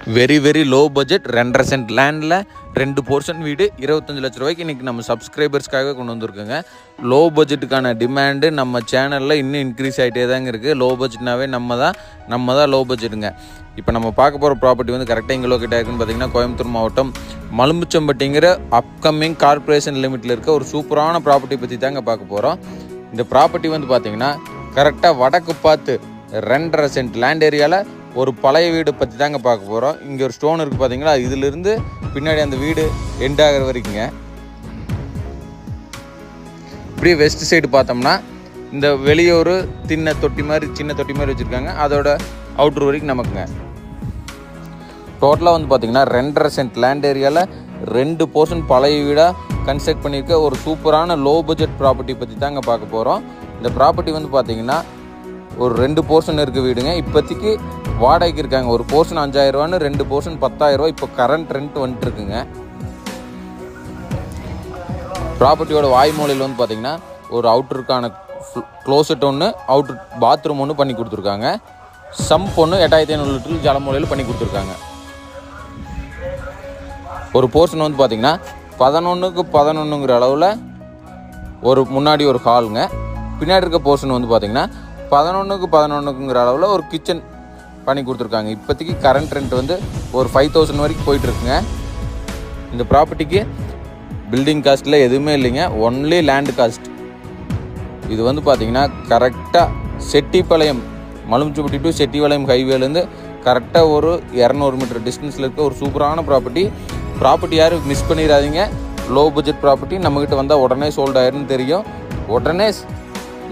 Very very low budget ரெண்டரை cent லேண்டில் ரெண்டு போர்ஷன் வீடு இருபத்தஞ்சு லட்ச ரூபாய்க்கு இன்றைக்கி நம்ம சப்ஸ்கிரைபர்ஸ்க்காக கொண்டு வந்திருக்கோங்க. லோ பட்ஜெட்டுக்கான டிமாண்டு நம்ம சேனலில் இன்னும் இன்க்ரீஸ் ஆகிட்டே தாங்க இருக்குது லோ பட்ஜெட்னாவே நம்ம தான் நம்ம தான் லோ பட்ஜெட்டுங்க இப்போ நம்ம பார்க்க போகிற ப்ராப்பர்ட்டி வந்து கரெக்டாக எங்கே லோக்கேட் ஆயிருக்குன்னு பார்த்தீங்கன்னா கோயம்புத்தூர் மாவட்டம் மலும்புச்சம்பட்டிங்கிற அப்கமிங் கார்ப்பரேஷன் லிமிட்டில் இருக்க ஒரு சூப்பரான ப்ராப்பர்ட்டி பற்றி தாங்க பார்க்க போகிறோம் இந்த ப்ராப்பர்ட்டி வந்து பார்த்தீங்கன்னா கரெக்டாக வடக்கு பார்த்து ரெண்டரை சென்ட் லேண்ட் ஏரியாவில் ஒரு பழைய வீடு பற்றி தாங்க பார்க்க போகிறோம் இங்கே ஒரு ஸ்டோன் இருக்குது பார்த்தீங்களா இதிலிருந்து பின்னாடி அந்த வீடு எண்ட் ஆகிற வரைக்குங்க. இப்படியே வெஸ்ட் சைடு பார்த்தோம்னா இந்த வெளியே ஒரு தின்ன தொட்டி மாதிரி சின்ன தொட்டி மாதிரி வச்சுருக்காங்க. அதோட அவுட்ரு வரைக்கும் நமக்குங்க. டோட்டலாக வந்து பார்த்தீங்கன்னா ரெண்டரை சென்ட் லேண்ட் ஏரியாவில் ரெண்டு போர்ஷன் பழைய வீடாக கன்ஸ்ட்ரக்ட் பண்ணியிருக்க ஒரு சூப்பரான லோ பட்ஜெட் ப்ராப்பர்ட்டி பற்றி தாங்க பார்க்க போகிறோம் இந்த ப்ராப்பர்ட்டி வந்து பார்த்திங்கன்னா ஒரு ரெண்டு போர்ஷன் இருக்குது வீடுங்க. இப்போதைக்கு வாடகைக்கு இருக்காங்க. ஒரு போர்ஷன் அஞ்சாயிரரூவான்னு ரெண்டு போர்ஷன் பத்தாயிரரூவா இப்போ கரண்ட் ரெண்ட் வந்துட்டு இருக்குங்க ப்ராப்பர்ட்டியோட வாய்மூலையில் வந்து பார்த்தீங்கன்னா ஒரு அவுட்டருக்கான க்ளோசெட் ஒன்று அவுட்ரு பாத்ரூம் ஒன்று பண்ணி கொடுத்துருக்காங்க. சம்ப் ஒன்று எட்டாயிரத்தி ஐநூறு லிட்டர் ஜலமூலையில் பண்ணி கொடுத்துருக்காங்க. ஒரு போர்ஷன் வந்து பார்த்தீங்கன்னா பதினொன்றுக்கு பதினொன்றுங்கிற அளவில் ஒரு முன்னாடி ஒரு ஹாலுங்க பின்னாடி இருக்க போர்ஷன் வந்து பார்த்தீங்கன்னா பதினொன்றுக்கு பதினொன்றுக்குங்கிற அளவில் ஒரு கிச்சன் பண்ணி கொடுத்துருக்காங்க. இப்போதைக்கு கரண்ட் ரெண்ட் வந்து ஒரு ஃபைவ் தௌசண்ட் வரைக்கும் போயிட்டுருக்குங்க. இந்த ப்ராப்பர்ட்டிக்கு பில்டிங் காஸ்ட்டில் எதுவுமே இல்லைங்க. ஒன்லி லேண்ட் காஸ்ட் இது வந்து பார்த்தீங்கன்னா கரெக்டாக செட்டிப்பாளையம் மலுமிச்சுப்பட்டி டு செட்டிப்பாளையம் ஹைவேலேருந்து கரெக்டாக ஒரு இரநூறு மீட்டர் டிஸ்டன்ஸில் இருக்க ஒரு சூப்பரான ப்ராப்பர்ட்டி ப்ராப்பர்ட்டி யாரும் மிஸ் பண்ணிடாதீங்க. லோ பட்ஜெட் ப்ராப்பர்ட்டி நம்மக்கிட்ட வந்தால் உடனே சோல்ட் ஆயிருன்னு தெரியும். உடனே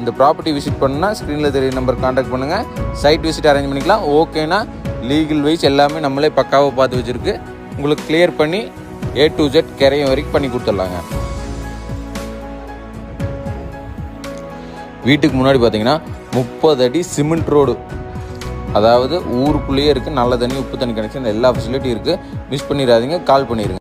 இந்த ப்ராப்பர்ட்டி விசிட் பண்ணால் ஸ்க்ரீனில் தெரிய நம்பர் காண்டாக்ட் பண்ணுங்கள் சைட் விசிட் அரேஞ்ச் பண்ணிக்கலாம். ஓகேனா லீகல் வைஸ் எல்லாமே நம்மளே பக்காவாக பார்த்து வச்சுருக்கு. உங்களுக்கு கிளியர் பண்ணி ஏ டு ஜெட் கரையும் வரைக்கும் பண்ணி கொடுத்துட்லாங்க. வீட்டுக்கு முன்னாடி பார்த்தீங்கன்னா முப்பது அடி சிமெண்ட் ரோடு அதாவது ஊருக்குள்ளேயே இருக்குது நல்ல தண்ணி உப்பு தண்ணி கனெக்ஷன் எல்லா ஃபெசிலிட்டியும் இருக்குது மிஸ் பண்ணிடாதீங்க. கால் பண்ணிடுங்க